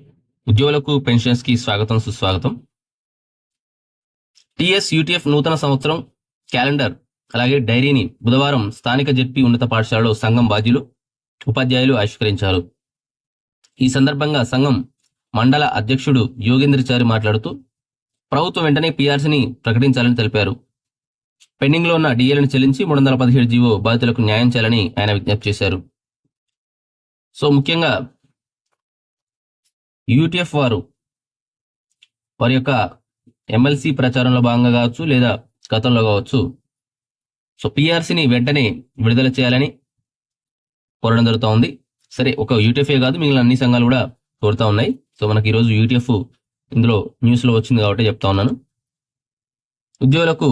ఉద్యోగులకు పెన్షన్స్కి స్వాగతం సుస్వాగతం. టిఎస్ యూటీఎఫ్ నూతన సంవత్సరం క్యాలెండర్ అలాగే డైరీని బుధవారం స్థానిక జెడ్పీ ఉన్నత పాఠశాలలో సంఘం బాధ్యులు ఉపాధ్యాయులు ఆవిష్కరించారు. ఈ సందర్భంగా సంఘం మండల అధ్యక్షుడు యోగేంద్రచారి మాట్లాడుతూ ప్రభుత్వం వెంటనే పీఆర్సీని ప్రకటించాలని తెలిపారు. పెండింగ్లో ఉన్న డిఏలను చెల్లించి మూడు వందల పదిహేడు జీవో బాధితులకు న్యాయం చేయాలని ఆయన విజ్ఞప్తి చేశారు. సో ముఖ్యంగా యూటీఎఫ్ వారు వారి యొక్క ఎమ్మెల్సీ ప్రచారంలో భాగంగా కావచ్చు లేదా గతంలో కావచ్చు. సో పిఆర్సీని వెంటనే విడుదల చేయాలని కోరడం జరుగుతూ ఉంది. సరే ఒక యూటీఎఫ్ఏ కాదు మిగిలిన అన్ని సంఘాలు కూడా కోరుతా ఉన్నాయి. సో మనకి ఈరోజు యూటీఎఫ్ ఇందులో న్యూస్లో వచ్చింది కాబట్టి చెప్తా ఉన్నాను. ఉద్యోగులకు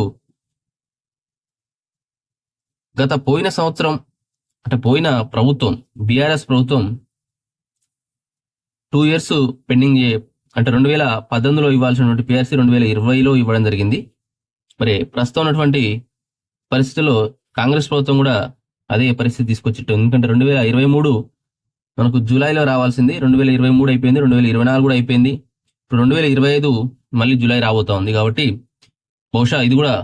గత పోయిన సంవత్సరం అంటే పోయిన ప్రభుత్వం బీఆర్ఎస్ ప్రభుత్వం టూ ఇయర్స్ పెండింగ్ అంటే రెండు వేల పద్దెనిమిదిలో ఇవ్వాల్సినటువంటి పిఆర్సీ రెండు వేల ఇరవైలో ఇవ్వడం జరిగింది. మరి ప్రస్తుతం ఉన్నటువంటి పరిస్థితుల్లో కాంగ్రెస్ ప్రభుత్వం కూడా అదే పరిస్థితి తీసుకొచ్చిట్టు ఎందుకంటే రెండు వేల ఇరవై మూడు మనకు జూలైలో రావాల్సింది రెండు వేల ఇరవై మూడు అయిపోయింది రెండు వేల ఇరవై నాలుగు కూడా అయిపోయింది. ఇప్పుడు రెండు వేల ఇరవై ఐదు మళ్ళీ జూలై రాబోతా ఉంది కాబట్టి బహుశా ఇది కూడా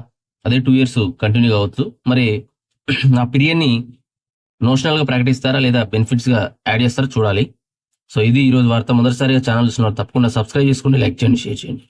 అదే టూ ఇయర్స్ కంటిన్యూ కావచ్చు. మరి ఆ పీరియడ్ని నోషనల్గా ప్రకటిస్తారా లేదా బెనిఫిట్స్గా యాడ్ చేస్తారా చూడాలి. సో ఇది ఈ రోజు వార్త. మొదటిసారిగా ఛానల్ చూస్తున్నారు తప్పకుండా సబ్స్క్రైబ్ చేసుకుని లైక్ చేయండి షేర్ చేయండి.